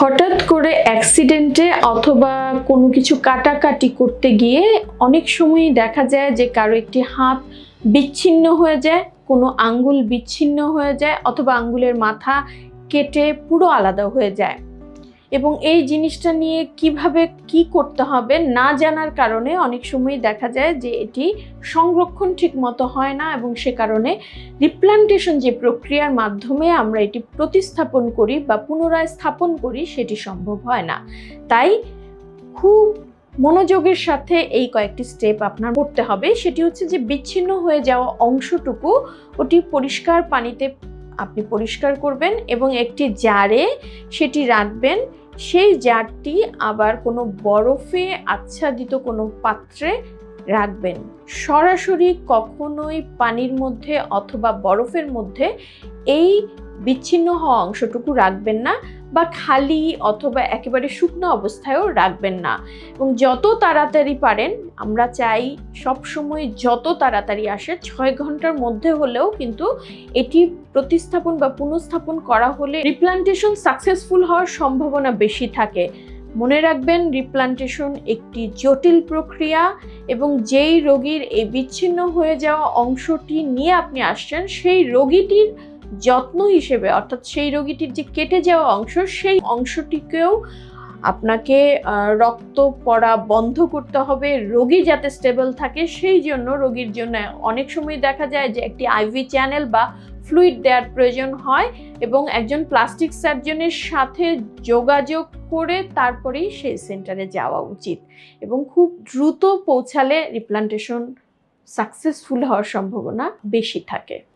হঠাৎ করে অ্যাক্সিডেন্টে অথবা কোনো কিছু কাটাকাটি করতে গিয়ে অনেক সময় দেখা যায় যে কারও একটি হাত বিচ্ছিন্ন হয়ে যায়, কোনো আঙ্গুল বিচ্ছিন্ন হয়ে যায় অথবা আঙ্গুলের মাথা কেটে পুরো আলাদা হয়ে যায়। এবং এই জিনিসটা নিয়ে কীভাবে কি করতে হবে না জানার কারণে অনেক সময় দেখা যায় যে এটি সংরক্ষণ ঠিক মতো হয় না এবং সে কারণে রিপ্লান্টেশন যে প্রক্রিয়ার মাধ্যমে আমরা এটি প্রতিস্থাপন করি বা পুনরায় স্থাপন করি সেটি সম্ভব হয় না। তাই খুব মনোযোগের সাথে এই কয়েকটি স্টেপ আপনার করতে হবে। সেটি হচ্ছে যে বিচ্ছিন্ন হয়ে যাওয়া অংশটুকু ওটি পরিষ্কার পানিতে আপনি পরিষ্কার করবেন এবং একটি জারে সেটি রাখবেন সেই জারটি আবার কোনো বরফে আচ্ছাদিত কোনো পাত্রে রাখবেন। সরাসরি কখনোই পানির মধ্যে অথবা বরফের মধ্যে এই বিচ্ছিন্ন হওয়া অংশটুকু রাখবেন না। বা খালি অথবা একেবারে শুকনো অবস্থায়ও রাখবেন না। এবং যত তাড়াতাড়ি পারেন, আমরা চাই সব সময় যত তাড়াতাড়ি আসে, ছয় ঘণ্টার মধ্যে হলেও কিন্তু এটি প্রতিস্থাপন বা পুনঃস্থাপন করা হলে রিপ্লান্টেশন সাকসেসফুল হওয়ার সম্ভাবনা বেশি থাকে। মনে রাখবেন রিপ্লান্টেশন একটি জটিল প্রক্রিয়া এবং যেই রোগীর এই বিচ্ছিন্ন হয়ে যাওয়া অংশটি নিয়ে আপনি আসছেন, সেই রোগীটির যত্ন হিসেবে, অর্থাৎ সেই রোগীটির যে কেটে যাওয়া অংশ, সেই অংশটিকেও আপনাকে রক্ত পড়া বন্ধ করতে হবে। রোগী যাতে স্টেবল থাকে, সেই জন্য রোগীর জন্য অনেক সময় দেখা যায় যে একটি আইভি চ্যানেল বা ফ্লুইড দেওয়ার প্রয়োজন হয় এবং একজন প্লাস্টিক সার্জনের সাথে যোগাযোগ করে তারপরেই সেই সেন্টারে যাওয়া উচিত এবং খুব দ্রুত পৌঁছালে রিপ্লান্টেশন সাকসেসফুল হওয়ার সম্ভাবনা বেশি থাকে।